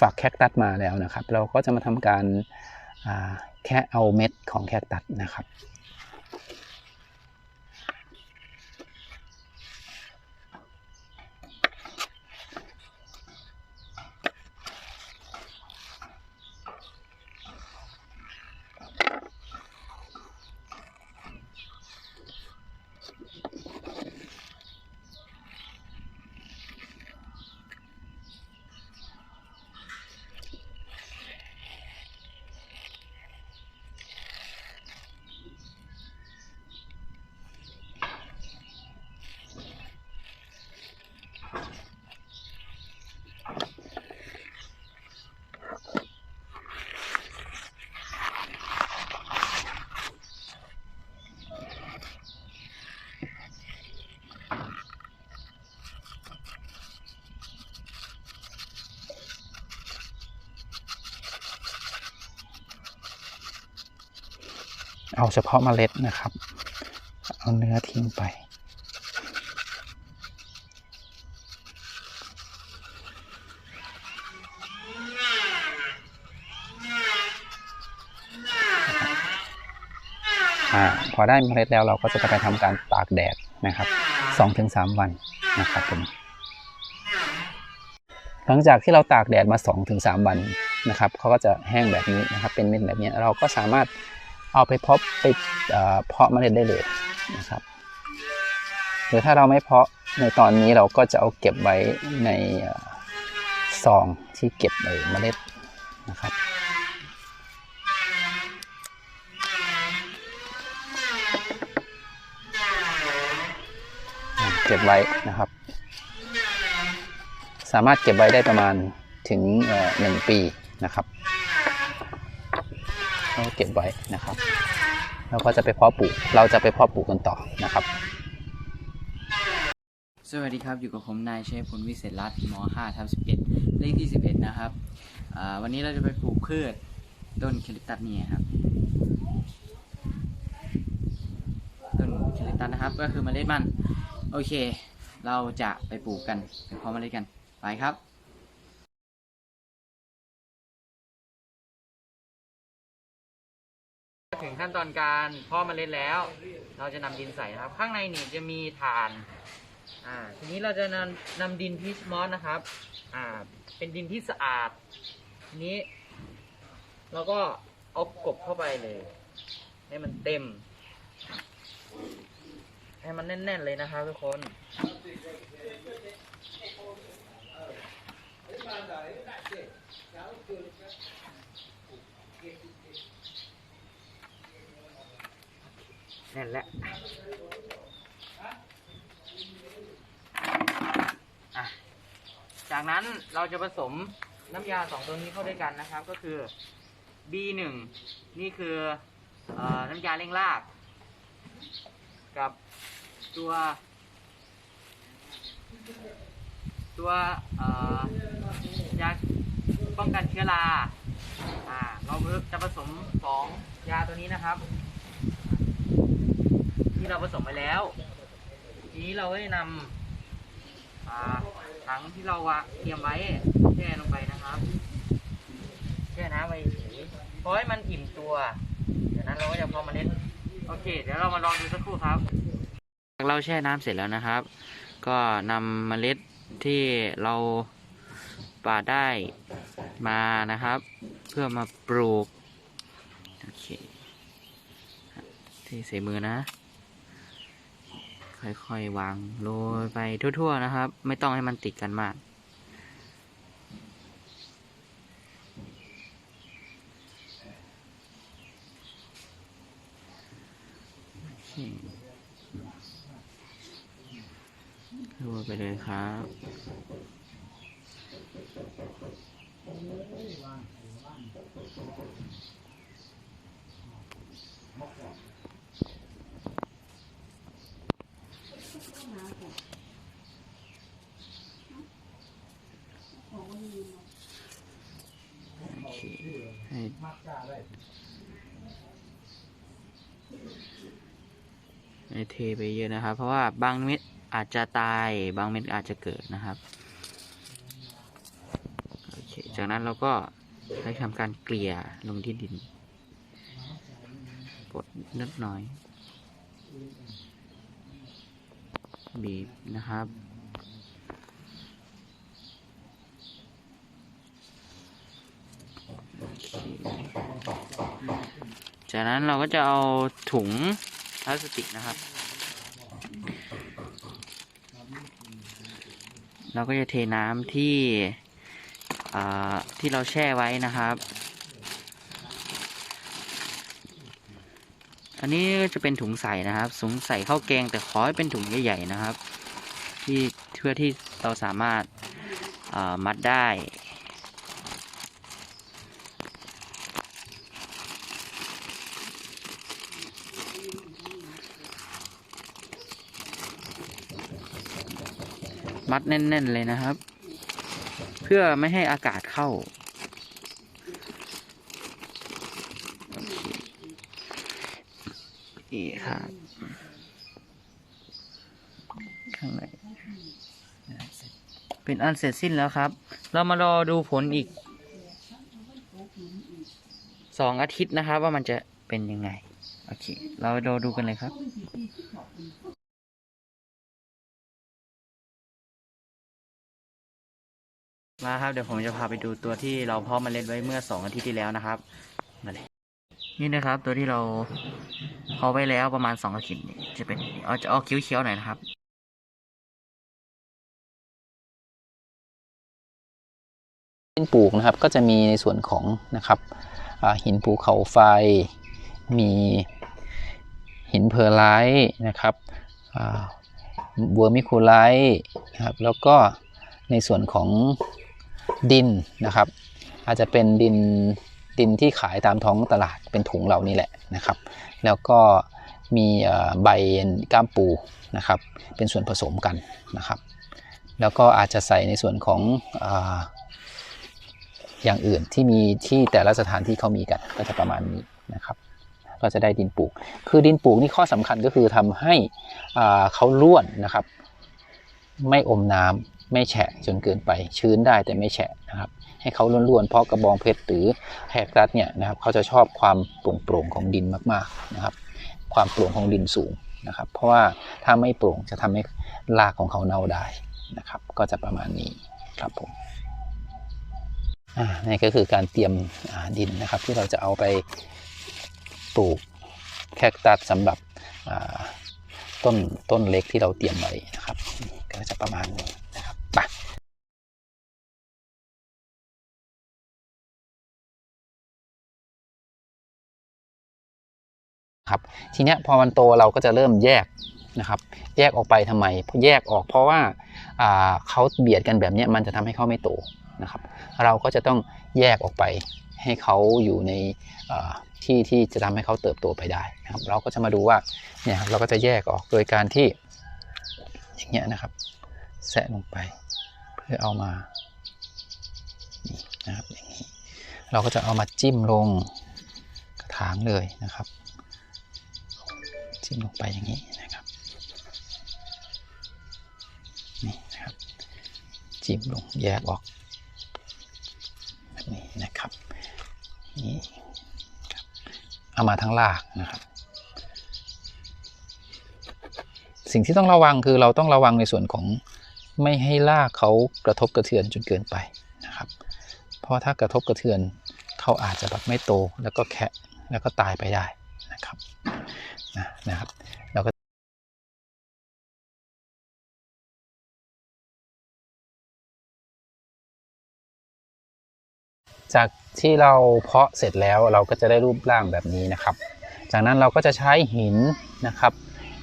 ฝากแคคตัสมาแล้วนะครับ เราก็จะมาทำการแค่เอาเม็ดของแคคตัสนะครับ เอาเฉพาะเมล็ดนะครับ เอาเนื้อทิ้งไปอพอได้เมล็ดแล้วเราก็จะไปทำการตากแดดนะครับ2-3 วันนะครับผมหลังจากที่เราตากแดดมา 2-3 วันนะครับเขาก็จะแห้งแบบนี้นะครับ เป็นเม็ดแบบนี้เราก็สามารถ เอาไปเพาะไปเพาะเมล็ดได้เลยนะครับ หรือถ้าเราไม่เพาะในตอนนี้เราก็จะเอาเก็บไว้ในอซองที่เก็บในเมล็ดนะครับเก็บไว้นะครับ สามารถเก็บไว้ได้ประมาณถึงหนึ่งปีนะครับ เราเก็บไว้นะครับเราก็จะไปเพาะปลูก เราจะไปเพาะปลูกกันต่อนะครับ สวัสดีครับอยู่กับผมนายเชัยพลวิเศษรัตน์ม5ทับ11 เลขที่ 11 นะครับวันนี้เราจะไปปลูกพืชต้นเคลิตัสนี่ครับ ต้นเคลิตัสนะครับ ก็คือเมล็ดมัน โอเค เราจะไปปลูกกันไปเพาะเมล็ดกันไปครับ ถึงขั้นตอนการเพาะเมล็ดแล้ว เราจะนำดินใส่นะครับ ข้างในนี่จะมีฐานอ่าทีนี้เราจะนำนำดินพิชมอสนะครับอ่าเป็นดินที่สะอาดทีนี้เราก็เอากบเข้าไปเลย ให้มันเต็ม ให้มันแน่น ๆ เลยนะครับทุกคน น่นแล้วอะจากนั้นเราจะผสมน้ำยาสองตัวนี้เข้าด้วยกันนะครับ ก็คือ B1 นี่คืออน้ำยาเร่งราก กับตัว ตัวยาป้องกันเชื้อรา อ่า เราจะผสมสองยาตัวนี้นะครับ ที่เราผสมไปแล้ว ทีนี้เราก็จะนำถังที่เราวางเตรียมไว้แช่ลงไปนะครับแช่น้ำไว้เฉยพอให้มันอิ่มตัวจากนั้นเราก็จะเพาเมล็ดโอเค เดี๋ยวเรามาลองดูสักครู่ครับเราแช่น้ำเสร็จแล้วนะครับ ก็นำเมล็ดที่เราปาดได้มานะครับ เพื่อมาปลูก โอเคเทใส่มือนะ ค่อยๆวางโรยไปทั่วๆนะครับ ไม่ต้องให้มันติดกันมาก โรยไปเลยครับโอเคให้ให้ เทไปเยอะนะครับ เพราะว่าบางเม็ดอาจจะตายบางเม็ดอาจจะเกิดนะครับจากนั้นเราก็ใช้ทำการเกลี่ยลงที่ดินกดนิดหน่อย บีบนะครับจากนั้นเราก็จะเอาถุง พลาสติกนะครับ เราก็จะเทน้ำที่ที่เราแช่ไว้นะครับ อันนี้จะเป็นถุงใส่นะครับถุงใส่ข้าวแกงแต่ขอให้เป็นถุงใหญ่ๆนะครับ ที่เพื่อที่เราสามารถามัดได้ มัดแน่น ๆ เลยนะครับ เพื่อไม่ให้อากาศเข้า นี่ครับข้างในเป็นอันเสร็จสิ้นแล้วครับ เรามารอดูผลอีกสองอาทิตย์นะครับ ว่ามันจะเป็นยังไง โอเค เรารอดูกันเลยครับ มาครับเดี๋ยวผมจะพาไปดูตัวที่เราเพาะเมล็ดไว้เมื่อสองอาทิตย์ที่แล้วนะครับมาเลยนี่นะครับ ตัวที่เราเพาะไว้แล้วประมาณสองอาทิตย์จะเป็นเอาจะออกเขียวๆหน่อยนะครับดินปลูกนะครับก็จะมีในส่วนของนะครับหินภูเขาไฟ มีหินเพอร์ไลท์นะครับบัวมิคูไลท์นะครับแล้วก็ในส่วนของ ดินนะครับ อาจจะเป็นดินดินที่ขายตามท้องตลาดเป็นถุงเหล่านี้แหละนะครับ แล้วก็มีใบก้ามปูนะครับ เป็นส่วนผสมกันนะครับ แล้วก็อาจจะใส่ในส่วนของออย่างอื่นที่มีที่แต่ละสถานที่เขามีกันก็จะประมาณนี้นะครับ ก็จะได้ดินปลูก คือดินปลูกนี่ข้อสำคัญก็คือทำให้เขาล้วนนะครับ ไม่อมน้ำ ไม่แฉะจนเกินไป ชื้นได้แต่ไม่แฉะนะครับ ให้เขาล้วนๆเพราะกระบองเพชรหรือแหกรัดเนี่ยนะครับเขาจะชอบความโปร่งๆของดินมากๆนะครับ ความโปร่งของดินสูงนะครับ เพราะว่าถ้าไม่โปร่งจะทำให้รากของเขาเน่าได้นะครับ ก็จะประมาณนี้ครับผมนี่ก็คือการเตรียมดินนะครับ ที่เราจะเอาไปปลูกแคคตัสสำหรับต้นต้นเล็กที่เราเตรียมไว้นะครับ ก็จะประมาณนี้ ไปครับทีเนี้ยพอมันโตเราก็จะเริ่มแยกนะครับ แยกออกไปทำไมแยกออกเพราะว่าาเขาเบียดกันแบบนี้มันจะทำให้เขาไม่โตนะครับ เราก็จะต้องแยกออกไปให้เขาอยู่ในที่ที่จะทำให้เขาเติบโตไปได้นะครับ เราก็จะมาดูว่าเนี่ยครับเราก็จะแยกออกโดยการที่อย่างเงี้ยนะครับ แสะลงไป เพื่อเอามานี่นะครับอย่างนี้เราก็จะเอามาจิ้มลงกระถางเลยนะครับ จิ้มลงไปอย่างนี้นะครับนี่นะครับ จิ้มลงแยกออกแบบนี้นะครับนี่เอามาทั้งรากนะครับ สิ่งที่ต้องระวังคือเราต้องระวังในส่วนของ ไม่ให้รากเขากระทบกระเทือนจนเกินไปนะครับ เพราะถ้ากระทบกระเทือนเขาอาจจะแบบไม่โตแล้วก็แคะแล้วก็ตายไปได้นะครับนะนะครับเราก็จากที่เราเพาะเสร็จแล้วเราก็จะได้รูปร่างแบบนี้นะครับ จากนั้นเราก็จะใช้หินนะครับ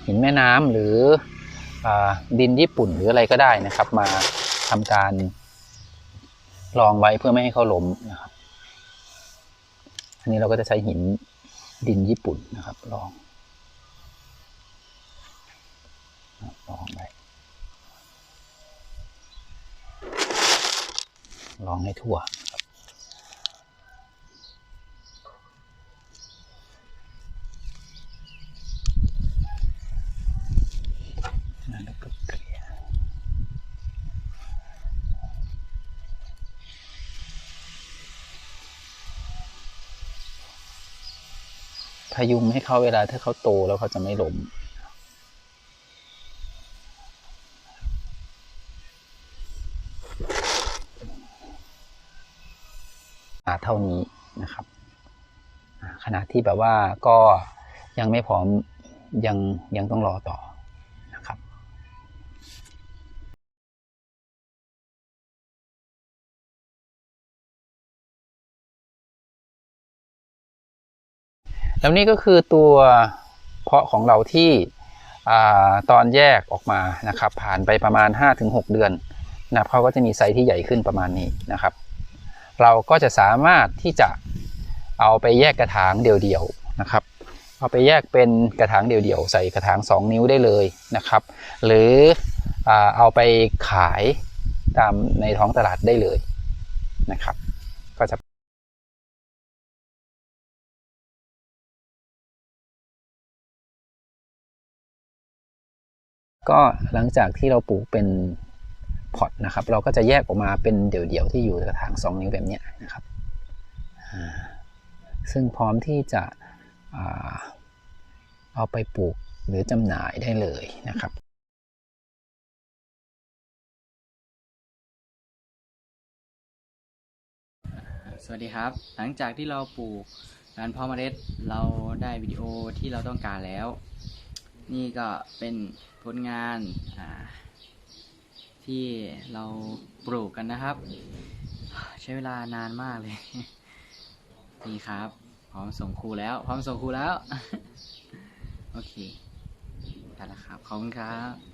หินแม่น้ำหรือ ดินญี่ปุ่นหรืออะไรก็ได้นะครับ มาทำการรองไว้เพื่อไม่ให้เขาล้มนะครับอันนี้เราก็จะใช้หินดินญี่ปุ่นนะครับรองรองไว้รองให้ทั่วก็เกลี่ย น พ ยุงให้เขาเวลาถ้าเขาโตแล้วเขาจะไม่ล้มอ่าเท่านี้นะครับขนาขณะที่แบบว่าก็ยังไม่พร้อมยังยังต้องรอต่อ แล้วนี่ก็คือตัวเพาะของเราที่อตอนแยกออกมานะครับ ผ่านไปประมาณ 5-6 เดือนนะครับเขาก็จะมีไซส์ที่ใหญ่ขึ้นประมาณนี้นะครับ เราก็จะสามารถที่จะเอาไปแยกกระถางเดี่ยวๆนะครับ เอาไปแยกเป็นกระถางเดี่ยวๆใส่กระถาง 2 นิ้วได้เลยนะครับ หรือเอาไปขายตามในท้องตลาดได้เลยนะครับ ก็จะ ก็หลังจากที่เราปลูกเป็นพอตนะครับ เราก็จะแยกออกมาเป็นเดี่ยวๆที่อยู่กระถาง2 นิ้วแบบนี้นะครับซึ่งพร้อมที่จะเอาไปปลูกหรือจำหน่ายได้เลยนะครับสวัสดีครับ หลังจากที่เราปลูกการเพาะเมล็ดเราได้วิดีโอที่เราต้องการแล้ว นี่ก็เป็นผลงานที่เราปลูกกันนะครับ ใช้เวลานานมากเลย นี่ครับ พร้อมส่งครูแล้ว พร้อมส่งครูแล้ว โอเคได้แล้วครับ ขอบคุณครับ